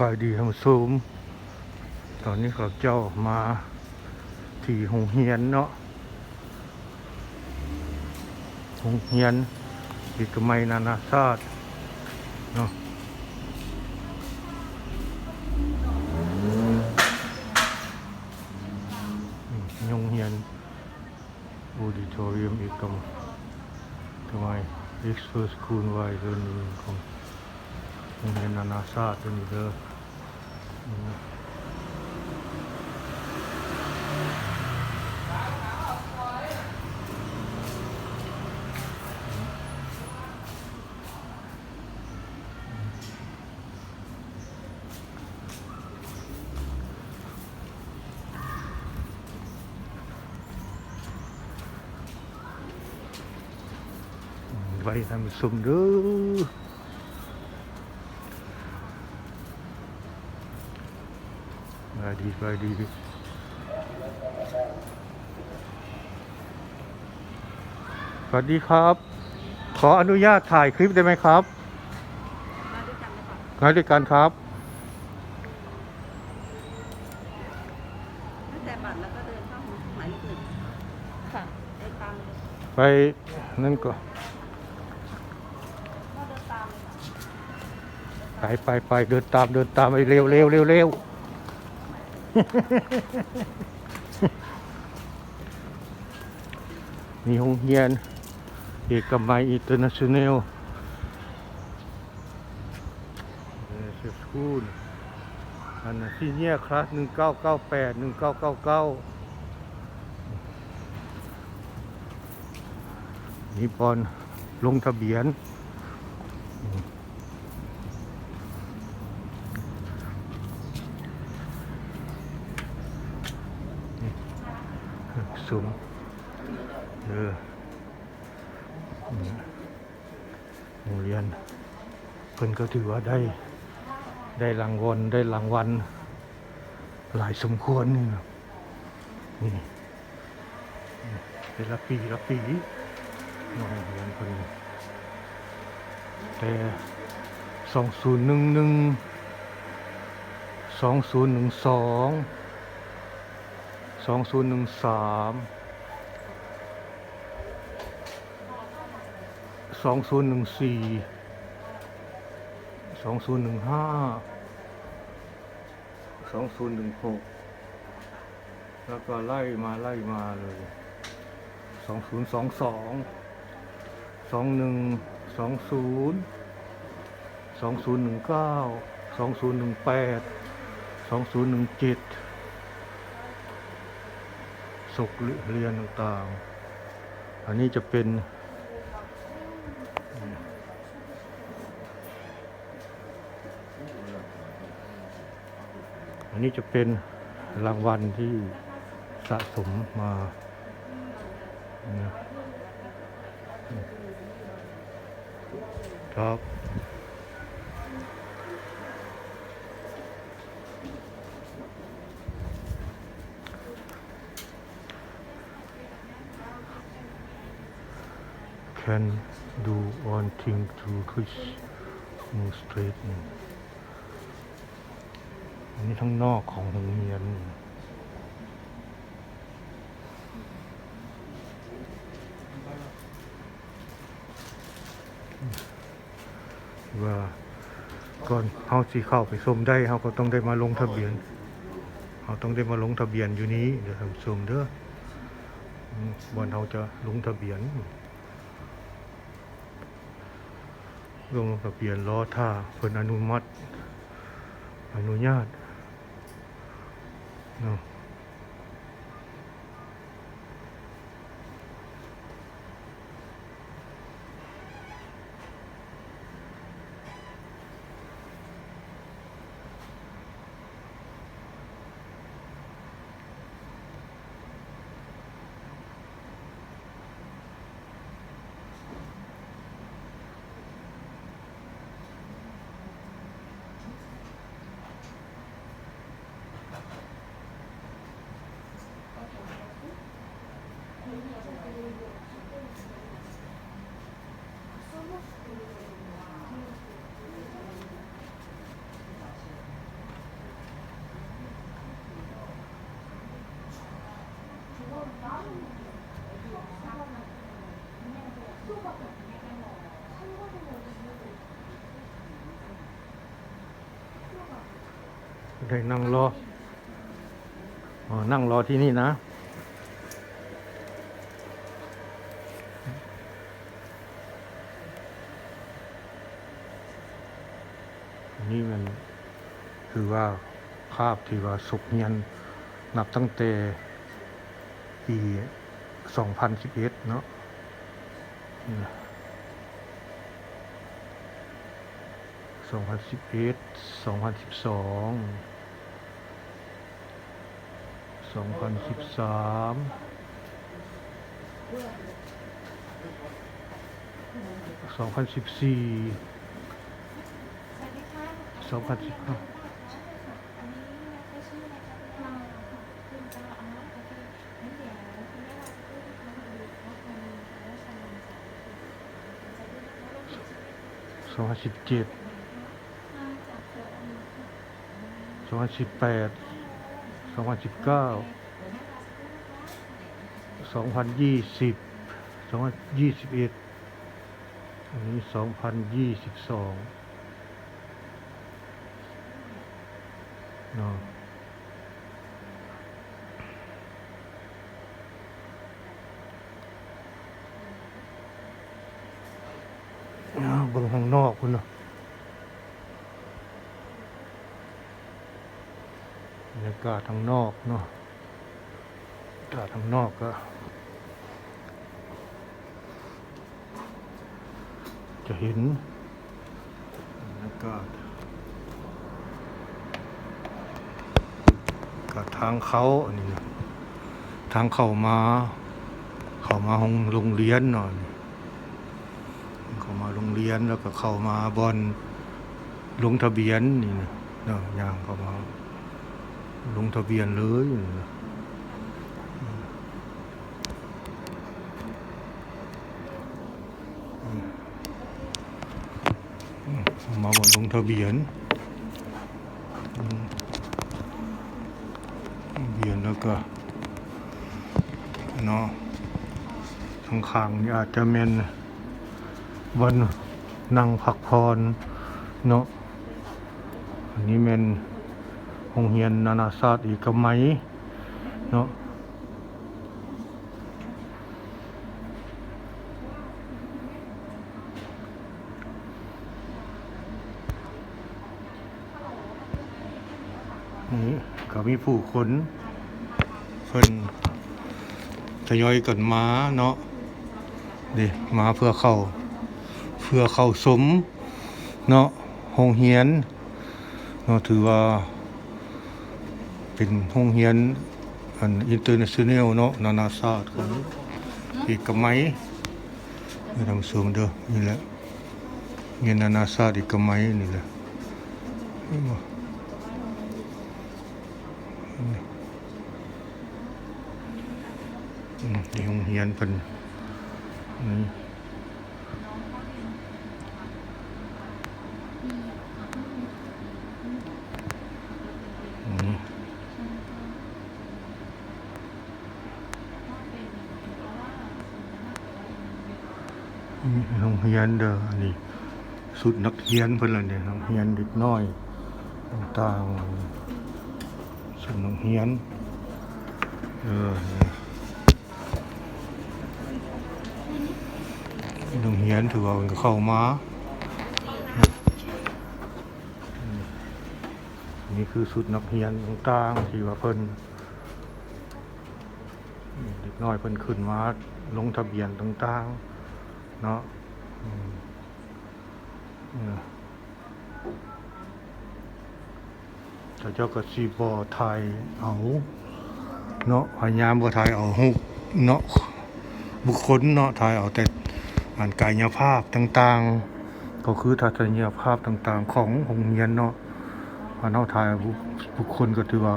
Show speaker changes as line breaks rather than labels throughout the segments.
วายดีท่านผู้มตอนนี้เขาเจ้ามาที่โรงเรียนเนาะโรงเรียนเอกมัยนานาชาติเนาะอืมโรงเรียนอ u ดิทอเรียมเอกมัยเอ็กซ์เพรสคูลไวเรื่องของ รงเรียนนานาชาติตัวนี้เด้ออืมไว้ทำสุ่มเด้อ ไปดีไปดีสวัสดีครับ ขออนุญาตถ่ายคลิปได้ไหมครับ
มาด้วยกันเลยค่ะ
มาด้วยกันครับ
ตั้งแต่บัตรแล้วก็เดินเข้าหมายเลขหนึ่งค่ะเดินตามเลย
ไปนั่นก็
ก็เดินตามเลยค่ะ
ไปไปไปเดินตามเดินตามไปเร็วเร็วเร็วเร็ว มีห้องเรียนเอกมัยอินเตอร์เนชั่นแนลเออสคูลอันนั้นซีเนียคลาสหนึ่งเก้าเก้าแปดหนึ่งเก้าเก้าเก้านี่ปอนลงทะเบียน สูงเออโรงเรียนเพิ่นก็ถือว่าได้ได้รางวัลได้รางวัลหลายสมควรนี่นะนี่เป็นละปีละปีโรงเรียนเพิ่นแต่สองศูนย์หนึ่งหนึ่งสองศูนย์หนึ่งสอง สองศูนย์หนึ่งสามสองศูนย์หนึ่งสี่สองศูนย์หนึ่งห้าสองศูนย์หนึ่งหกแล้วก็ไล่มาไล่มาเลยสองศูนย์สองสองสองหนึ่งสองศูนย์สองศูนย์หนึ่งเก้าสองศูนย์หนึ่งแปดสองศูนย์หนึ่งเจ็ด สุขเรียนต่างๆ อันนี้จะเป็นอันนี้จะเป็นรางวัลที่สะสมมานะครับ can do one thing to reach more straight อันนี้ทั้งนอกของโรงเรียนว่าก่อนเขาสิเข้าไปชมได้เขาก็ต้องได้มาลงทะเบียนเขาต้องได้มาลงทะเบียนอยู่นี้เดี๋ยวทำชมเด้อวันเขาจะลงทะเบียน ลงทะเบียนล้อท่าเพิ่นอนุมัติ อนุญาตเนาะ ได้นั่งรออ๋อนั่งรอที่นี่นะ นี่มันคือว่าภาพที่ว่าสุกเงียน นับตั้งแต่ปี 2011 เนาะ นี่นะ2011 2012 2013 2014 2015สองพันสิบ สองพันสิบเจ็ดสองพันสิบแปดสองพันสิบเก้าสองพันยี่สิบสองพันยี่สิบเอ็ดอันนี้สองพันยี่สิบสองเนาะอ้าวเบิ่งข้างนอกคุณเนาะบ รรยากาศทางนอกเนาะบรรยากาศทางนอกก็ จะเห็นบรรยากาศกับทางเขาอันนี้นะทางเข้ามา เข้ามาห้องโรงเรียนหน่อยเข้ามาโรงเรียนแล้วก็เข้ามาบอนลงทะเบียนนี่นะเนาะย่างเข้ามา ลงทะเบียนเลยมาบอนลงทะเบียนอืมทะเบียนแล้วก็เนาะข้างนี่อาจจะเป็นวันนั่งพักพรเนาะอันนี้เป็น โรงเรียนนานาชาติอีกกไหมเนาะนี่ก็มีผู้คนเพิ่นทยอยกันมาเนาะเดิมาเพื่อเข้า เพื่อเข้าสม เนาะโรงเรียนเนาะถือว่า เป็นโรงเรียนอันอินเตอร์เนชั่นแนลเนาะนานาชาติของเอกมัยนี่ทำสูงเด้อนี่แหละเรียนนานาชาติเอกมัยนี่แหละนี่บ่นี่อืมนี่โรงเรียนเพิ่นนี่ นี่โรงเรียนเด้ออันนี้สุดนักเรียนเพิ่นละเนี่ยโรงเรียนเด็กน้อยต่างๆสุดนักเรียนเออนี่โรงเรียนถือว่าเข้ามานี่คือสุดนักเรียนต่างๆที่ว่าเพิ่นเด็กน้อยเพิ่นขึ้นมาลงทะเบียนต่างๆ เนาะอืมเนี่ยแต่เจ้าก็สีบอไทยเอาเนาะพยายามบ่ไทยเอารูปเนาะบุคคลเนาะไทยเอาแต่อันกายภาพต่างๆ ก็คือทัศนียภาพต่างๆ ของโรงเรียนเนาะอันเอาถ่ายบุบุคคลก็ถือว่า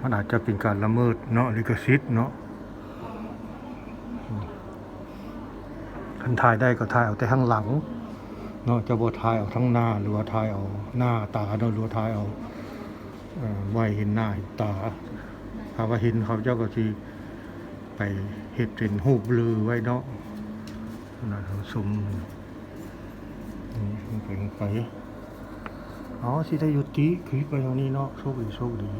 มันอาจจะเป็นการละเมิดเนาะลิขสิทธิ์เนาะ คันถ่ายได้ก็ถ่ายเอาแต่ข้างหลังเนาะจะบ่ถ่ายเอาทั้งหน้าหรือว่าถ่ายเอาหน้าตาเนาะหรือว่าถ่ายเอาเอ่อไว้เห็นหน้าเห็นตาถ้าว่าเห็นเขาเจ้าก็สิไปเฮ็ดเป็นรูปลือไว้เนาะนาดเราซุ่มนี่เป็นไปอ๋อสิได้ยุติคลิปไปเท่านี้เนาะโชคดีโชคดี